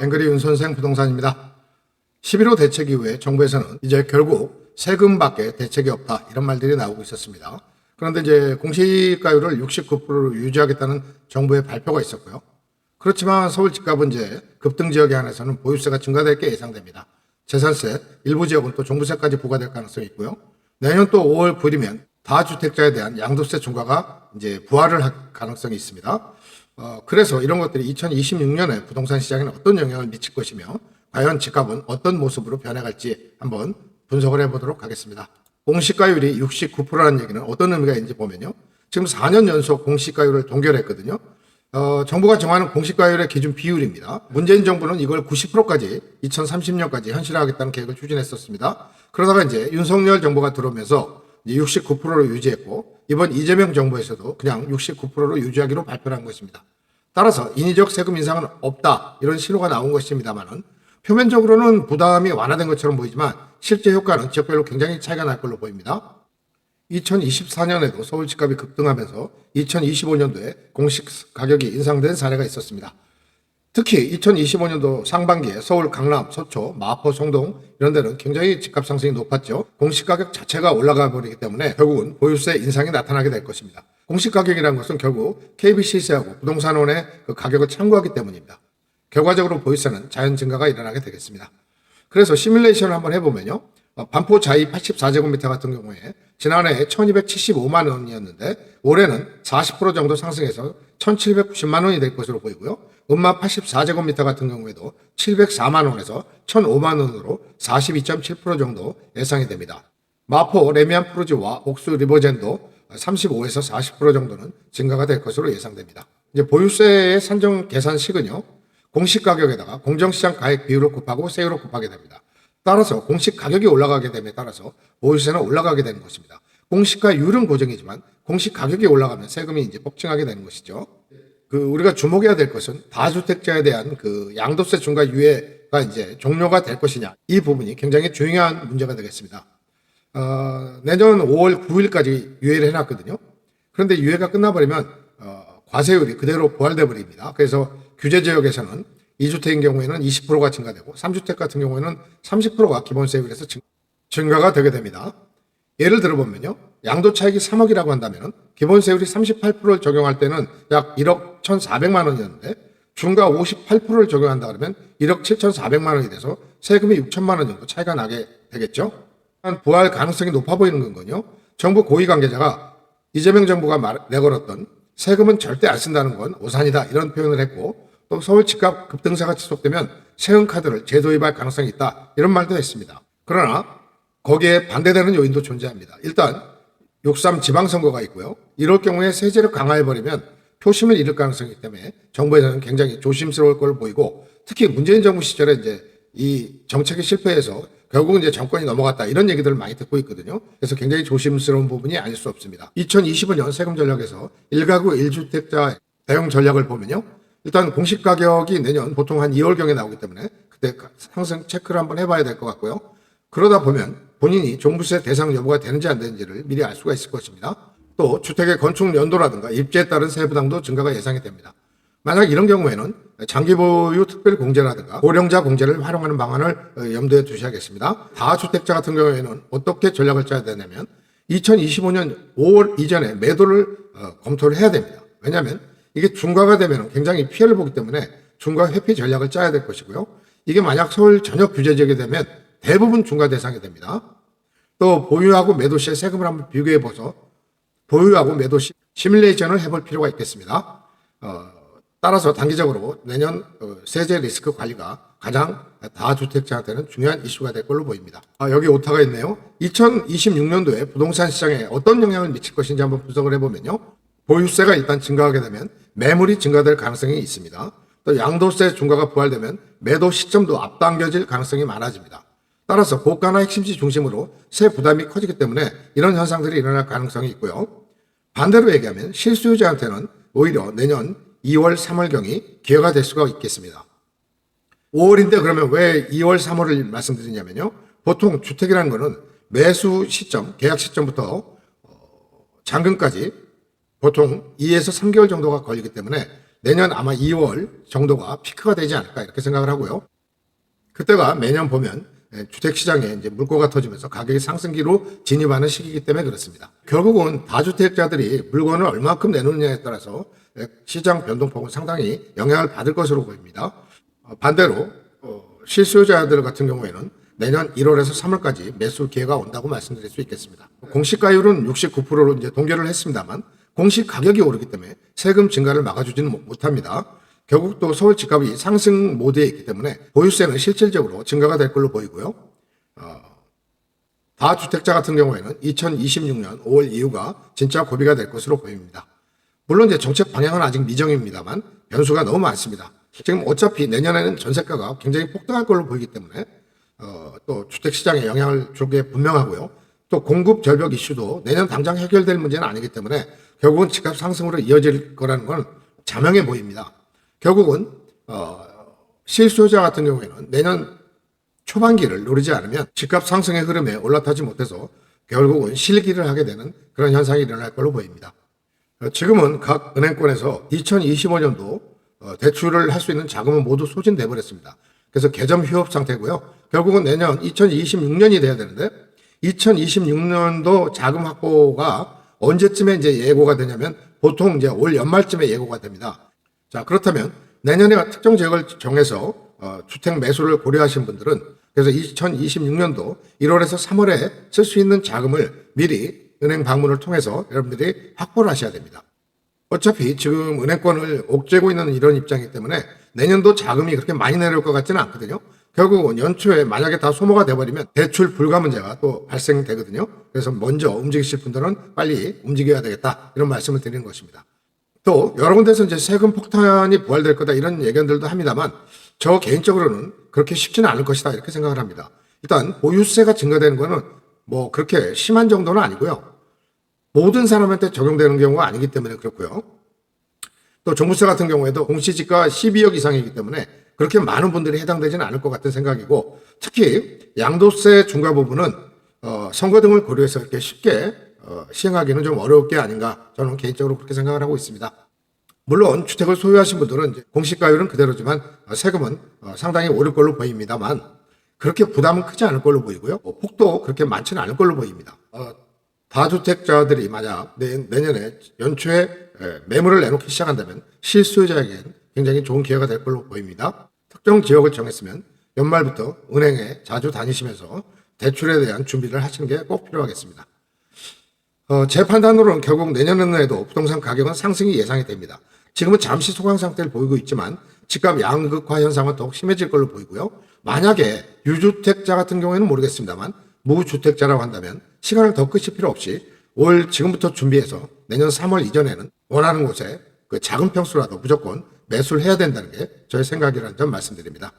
앵그리 윤 선생 부동산입니다. 11호 대책 이후에 정부에서는 이제 결국 세금 밖에 대책이 없다 이런 말들이 나오고 있었습니다. 그런데 이제 공시가율을 69%로 유지하겠다는 정부의 발표가 있었고요. 그렇지만 서울 집값은 이제 급등 지역에 한해서는 보유세가 증가될 게 예상됩니다. 재산세, 일부 지역은 또 종부세까지 부과될 가능성이 있고요. 내년 또 5월 9일이면 다주택자에 대한 양도세 중과가 이제 부활을 할 가능성이 있습니다. 어, 그래서 이런 것들이 2026년에 부동산 시장에는 어떤 영향을 미칠 것이며 과연 집값은 어떤 모습으로 변해갈지 한번 분석을 해보도록 하겠습니다. 공시가율이 69%라는 얘기는 어떤 의미가 있는지 보면요. 지금 4년 연속 공시가율을 동결했거든요. 어, 정부가 정하는 공시가율의 기준 비율입니다. 문재인 정부는 이걸 90%까지 2030년까지 현실화하겠다는 계획을 추진했었습니다. 그러다가 이제 윤석열 정부가 들어오면서 이제 69%로 유지했고 이번 이재명 정부에서도 그냥 69%로 유지하기로 발표를 한 것입니다. 따라서 인위적 세금 인상은 없다 이런 신호가 나온 것입니다만은 표면적으로는 부담이 완화된 것처럼 보이지만 실제 효과는 지역별로 굉장히 차이가 날 걸로 보입니다. 2024년에도 서울 집값이 급등하면서 2025년도에 공시 가격이 인상된 사례가 있었습니다. 특히 2025년도 상반기에 서울, 강남, 서초, 마포, 성동 이런 데는 굉장히 집값 상승이 높았죠. 공시 가격 자체가 올라가 버리기 때문에 결국은 보유세 인상이 나타나게 될 것입니다. 공시 가격이라는 것은 결국 KB 시세하고 부동산원의 그 가격을 참고하기 때문입니다. 결과적으로 보유세는 자연 증가가 일어나게 되겠습니다. 그래서 시뮬레이션을 한번 해보면요. 어, 반포 자이 84제곱미터 같은 경우에 지난해 1275만 원이었는데 올해는 40% 정도 상승해서 1790만 원이 될 것으로 보이고요. 음마 84제곱미터 같은 경우에도 704만 원에서 1005만 원으로 42.7% 정도 예상이 됩니다. 마포 레미안 프루지와 옥수 리버젠도 35에서 40% 정도는 증가가 될 것으로 예상됩니다. 이제 보유세의 산정 계산식은요. 공시 가격에다가 공정시장 가액 비율을 곱하고 세율을 곱하게 됩니다. 따라서 공시 가격이 올라가게 됨에 따라서 보유세는 올라가게 되는 것입니다. 공시가율은 고정이지만 공시 가격이 올라가면 세금이 이제 폭증하게 되는 것이죠. 그 우리가 주목해야 될 것은 다주택자에 대한 그 양도세 중과 유예가 이제 종료가 될 것이냐 이 부분이 굉장히 중요한 문제가 되겠습니다. 어, 내년 5월 9일까지 유예를 해놨거든요. 그런데 유예가 끝나버리면 어, 과세율이 그대로 부활돼 버립니다. 그래서 규제 지역에서는 2주택인 경우에는 20%가 증가되고 3주택 같은 경우에는 30%가 기본세율에서 증, 증가가 되게 됩니다. 예를 들어보면요. 양도 차익이 3억이라고 한다면 기본세율이 38%를 적용할 때는 약 1억 1,400만 원이었는데 중과 58%를 적용한다 그러면 1억 7,400만 원이 돼서 세금이 6천만 원 정도 차이가 나게 되겠죠. 부활 가능성이 높아 보이는 건군요. 정부 고위 관계자가 이재명 정부가 말, 내걸었던 세금은 절대 안 쓴다는 건 오산이다 이런 표현을 했고 또 서울 집값 급등세가 지속되면 세금 카드를 제도입할 가능성이 있다 이런 말도 했습니다. 그러나 거기에 반대되는 요인도 존재합니다. 일단 63 지방선거가 있고요. 이럴 경우에 세제를 강화해버리면 표심을 잃을 가능성이 있기 때문에 정부에서는 굉장히 조심스러울 걸로 보이고 특히 문재인 정부 시절에 이제 이 정책이 실패해서 결국은 이제 정권이 넘어갔다 이런 얘기들을 많이 듣고 있거든요. 그래서 굉장히 조심스러운 부분이 아닐 수 없습니다. 2025년 세금 전략에서 1가구 1주택자 대응 전략을 보면요. 일단 공시 가격이 내년 보통 한 2월경에 나오기 때문에 그때 상승 체크를 한번 해봐야 될 것 같고요. 그러다 보면 본인이 종부세 대상 여부가 되는지 안 되는지를 미리 알 수가 있을 것입니다. 또 주택의 건축 연도라든가 입지에 따른 세부담도 증가가 예상이 됩니다. 만약 이런 경우에는 장기 보유 특별 공제라든가 고령자 공제를 활용하는 방안을 어, 염두에 두셔야겠습니다. 다주택자 같은 경우에는 어떻게 전략을 짜야 되냐면 2025년 5월 이전에 매도를 어, 검토를 해야 됩니다. 왜냐하면 이게 중과가 되면 굉장히 피해를 보기 때문에 중과 회피 전략을 짜야 될 것이고요. 이게 만약 서울 전역 규제 지역이 되면 대부분 중과 대상이 됩니다. 또 보유하고 매도 시의 세금을 한번 비교해 보서 보유하고 매도 시 시뮬레이션을 해볼 필요가 있겠습니다. 어, 따라서 단기적으로 내년 어, 세제 리스크 관리가 가장 다주택자한테는 중요한 이슈가 될 걸로 보입니다. 아, 여기 오타가 있네요. 2026년도에 부동산 시장에 어떤 영향을 미칠 것인지 한번 분석을 해보면요. 보유세가 일단 증가하게 되면 매물이 증가될 가능성이 있습니다. 또 양도세 중과가 부활되면 매도 시점도 앞당겨질 가능성이 많아집니다. 따라서 고가나 핵심지 중심으로 세 부담이 커지기 때문에 이런 현상들이 일어날 가능성이 있고요. 반대로 얘기하면 실수요자한테는 오히려 내년 2월, 3월경이 기회가 될 수가 있겠습니다. 5월인데 그러면 왜 2월, 3월을 말씀드리냐면요. 보통 주택이라는 거는 매수 시점, 계약 시점부터 어, 잔금까지 보통 2에서 3개월 정도가 걸리기 때문에 내년 아마 2월 정도가 피크가 되지 않을까 이렇게 생각을 하고요. 그때가 매년 보면 예, 주택시장에 이제 물꼬가 터지면서 가격이 상승기로 진입하는 시기이기 때문에 그렇습니다. 결국은 다주택자들이 물건을 얼마큼 내놓느냐에 따라서 예, 시장 변동폭은 상당히 영향을 받을 것으로 보입니다. 어, 반대로 어, 실수요자들 같은 경우에는 내년 1월에서 3월까지 매수 기회가 온다고 말씀드릴 수 있겠습니다. 공시가율은 69%로 이제 동결을 했습니다만 공시 가격이 오르기 때문에 세금 증가를 막아주지는 못- 못합니다. 결국 또 서울 집값이 상승 모드에 있기 때문에 보유세는 실질적으로 증가가 될 걸로 보이고요. 어, 다주택자 같은 경우에는 2026년 5월 이후가 진짜 고비가 될 것으로 보입니다. 물론 이제 정책 방향은 아직 미정입니다만 변수가 너무 많습니다. 지금 어차피 내년에는 전세가가 굉장히 폭등할 걸로 보이기 때문에 어, 또 주택 시장에 영향을 줄 게 분명하고요. 또 공급 절벽 이슈도 내년 당장 해결될 문제는 아니기 때문에 결국은 집값 상승으로 이어질 거라는 건 자명해 보입니다. 결국은 어, 실수요자 같은 경우에는 내년 초반기를 노리지 않으면 집값 상승의 흐름에 올라타지 못해서 결국은 실기를 하게 되는 그런 현상이 일어날 걸로 보입니다. 어, 지금은 각 은행권에서 2025년도 어, 대출을 할 수 있는 자금은 모두 소진돼 버렸습니다. 그래서 개점 휴업 상태고요. 결국은 내년 2026년이 돼야 되는데 2026년도 자금 확보가 언제쯤에 이제 예고가 되냐면 보통 이제 올 연말쯤에 예고가 됩니다. 자 그렇다면 내년에 특정 지역을 정해서 어, 주택 매수를 고려하신 분들은 그래서 2026년도 1월에서 3월에 쓸 수 있는 자금을 미리 은행 방문을 통해서 여러분들이 확보를 하셔야 됩니다. 어차피 지금 은행권을 옥죄고 있는 이런 입장이기 때문에 내년도 자금이 그렇게 많이 내려올 것 같지는 않거든요. 결국은 연초에 만약에 다 소모가 돼버리면 대출 불가 문제가 또 발생되거든요. 그래서 먼저 움직이실 분들은 빨리 움직여야 되겠다 이런 말씀을 드리는 것입니다. 또 여러 군데서 이제 세금 폭탄이 부활될 거다 이런 예견들도 합니다만 저 개인적으로는 그렇게 쉽지는 않을 것이다 이렇게 생각을 합니다. 일단 보유세가 증가되는 거는 뭐 그렇게 심한 정도는 아니고요. 모든 사람한테 적용되는 경우가 아니기 때문에 그렇고요. 또 종부세 같은 경우에도 공시지가 12억 이상이기 때문에 그렇게 많은 분들이 해당되지는 않을 것 같은 생각이고 특히 양도세 중과 부분은 어, 선거 등을 고려해서 이렇게 쉽게 어, 시행하기는 좀 어려울 게 아닌가 저는 개인적으로 그렇게 생각을 하고 있습니다. 물론 주택을 소유하신 분들은 공시가율은 그대로지만 어, 세금은 어, 상당히 오를 걸로 보입니다만 그렇게 부담은 크지 않을 걸로 보이고요. 뭐 폭도 그렇게 많지는 않을 걸로 보입니다. 어, 다주택자들이 만약 내, 내년에 연초에 에, 매물을 내놓기 시작한다면 실수요자에겐 굉장히 좋은 기회가 될 걸로 보입니다. 특정 지역을 정했으면 연말부터 은행에 자주 다니시면서 대출에 대한 준비를 하시는 게 꼭 필요하겠습니다. 어, 제 판단으로는 결국 내년에도 부동산 가격은 상승이 예상이 됩니다. 지금은 잠시 소강 상태를 보이고 있지만 집값 양극화 현상은 더욱 심해질 걸로 보이고요. 만약에 유주택자 같은 경우에는 모르겠습니다만 무주택자라고 한다면 시간을 더 끄실 필요 없이 올 지금부터 준비해서 내년 3월 이전에는 원하는 곳에 그 작은 평수라도 무조건 매수를 해야 된다는 게 저의 생각이라는 점 말씀드립니다.